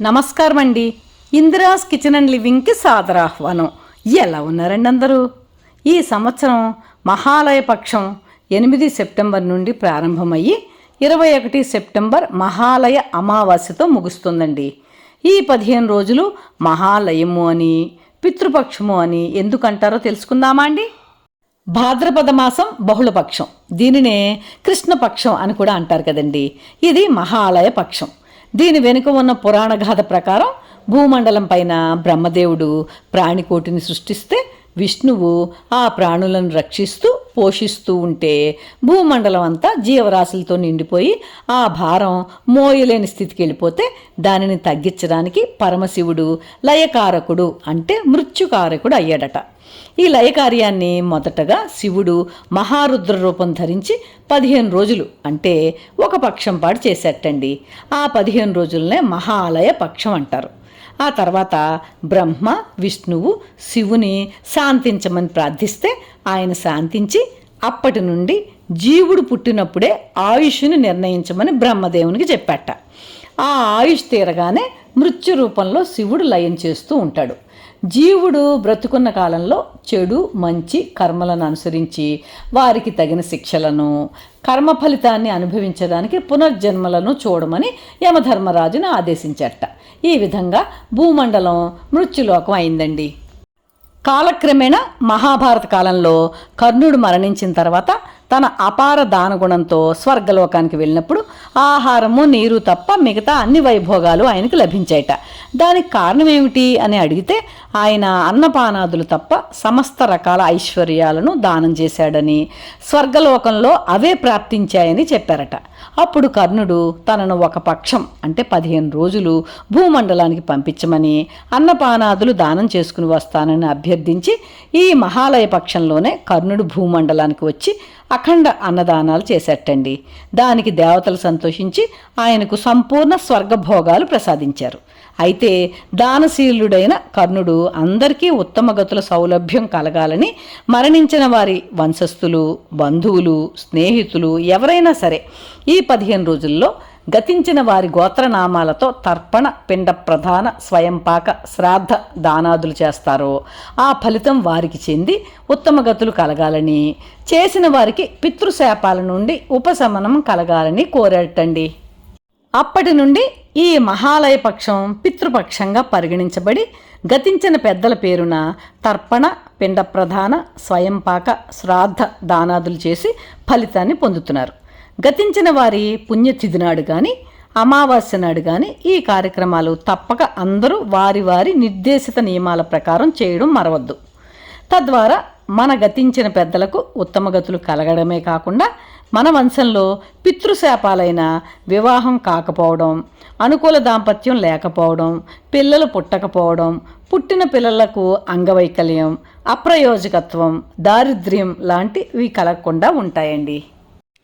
నమస్కారం అండి Indira's kitchen and లివింగ్కి సాదరాహ్వానం. ఎలా ఉన్నారండి అందరూ? ఈ సంవత్సరం మహాలయ పక్షం ఎనిమిది సెప్టెంబర్ నుండి ప్రారంభమయ్యి ఇరవై ఒకటి సెప్టెంబర్ మహాలయ అమావాస్యతో ముగుస్తుందండి. ఈ పదిహేను రోజులు మహాలయము అని పితృపక్షము అని ఎందుకంటారో తెలుసుకుందామా అండి? భాద్రపద మాసం బహుళపక్షం. దీనినే కృష్ణపక్షం అని కూడా అంటారు కదండి. ఇది మహాలయ పక్షం. దీని వెనుక ఉన్న పురాణ గాథ ప్రకారం భూమండలం పైన బ్రహ్మదేవుడు ప్రాణికోటిని సృష్టిస్తే విష్ణువు ఆ ప్రాణులను రక్షిస్తూ పోషిస్తూ ఉంటే భూమండలం అంతా జీవరాశులతో నిండిపోయి ఆ భారం మోయలేని స్థితికి వెళ్ళిపోతే దానిని తగ్గించడానికి పరమశివుడు లయకారకుడు అంటే మృత్యుకారకుడు అయ్యాడట. ఈ లయకార్యాన్ని మొదటగా శివుడు మహారుద్ర రూపం ధరించి పదిహేను రోజులు అంటే ఒక పక్షం పాటు చేసేటండి. ఆ పదిహేను రోజులనే మహాలయ పక్షం అంటారు. ఆ తర్వాత బ్రహ్మ విష్ణువు శివుని శాంతించమని ప్రార్థిస్తే ఆయన శాంతించి అప్పటి నుండి జీవుడు పుట్టినప్పుడే ఆయుష్ని నిర్ణయించమని బ్రహ్మదేవునికి చెప్పాట. ఆ ఆయుష్ తీరగానే మృత్యు రూపంలో శివుడు లయం చేస్తూ ఉంటాడు. జీవుడు బ్రతుకున్న కాలంలో చెడు మంచి కర్మలను అనుసరించి వారికి తగిన శిక్షలను కర్మ ఫలితాన్ని అనుభవించడానికి పునర్జన్మలను చూడమని యమధర్మరాజును ఆదేశించట. ఈ విధంగా భూమండలం మృత్యులోకం అయిందండి. కాలక్రమేణా మహాభారత కాలంలో కర్ణుడు మరణించిన తర్వాత తన అపార దానగుణంతో స్వర్గలోకానికి వెళ్ళినప్పుడు ఆహారము నీరు తప్ప మిగతా అన్ని వైభోగాలు ఆయనకు లభించాయట దానికి కారణం ఏమిటి అని అడిగితే ఆయన అన్నపానాదులు తప్ప సమస్త రకాల ఐశ్వర్యాలను దానం చేశాడని స్వర్గలోకంలో అవే ప్రాప్తించాయని చెప్పారట. అప్పుడు కర్ణుడు తనను ఒక పక్షం అంటే పదిహేను రోజులు భూమండలానికి పంపించమని అన్నపానాదులు దానం చేసుకుని వస్తానని అభ్యర్థించి ఈ మహాలయ పక్షంలోనే కర్ణుడు భూమండలానికి వచ్చి అఖండ అన్నదానాలు చేసేటండి దానికి దేవతలు సంతోషించి ఆయనకు సంపూర్ణ స్వర్గభోగాలు ప్రసాదించారు. అయితే దానశీలుడైన కర్ణుడు అందరికీ ఉత్తమ గతుల సౌలభ్యం కలగాలని మరణించిన వారి వంశస్థులు బంధువులు స్నేహితులు ఎవరైనా సరే ఈ పదిహేను రోజుల్లో గతించిన వారి గోత్రనామాలతో తర్పణ పిండ ప్రధాన స్వయంపాక శ్రాద్ధ దానాదులు చేస్తారో. ఆ ఫలితం వారికి చెంది ఉత్తమ గతులు కలగాలని. చేసిన వారికి పితృశాపాల నుండి ఉపశమనం కలగాలని కోరేటండి అప్పటి నుండి ఈ మహాలయ పక్షం పితృపక్షంగా పరిగణించబడి గతించిన పెద్దల పేరున తర్పణ పిండ ప్రధాన స్వయంపాక శ్రాద్ధ దానాదులు చేసి ఫలితాన్ని పొందుతున్నారు. గతించిన వారి పుణ్యతిథి నాడు కానీ అమావాస్య నాడు కానీ ఈ కార్యక్రమాలు తప్పక అందరూ వారి వారి నిర్దేశిత నియమాల ప్రకారం చేయడం మరవద్దు. తద్వారా మన గతించిన పెద్దలకు ఉత్తమ గతులు కలగడమే కాకుండా మన వంశంలో పితృశాపాలైన వివాహం కాకపోవడం అనుకూల దాంపత్యం లేకపోవడం పిల్లలు పుట్టకపోవడం పుట్టిన పిల్లలకు అంగవైకల్యం అప్రయోజకత్వం దారిద్ర్యం లాంటివి కలగకుండా ఉంటాయండి.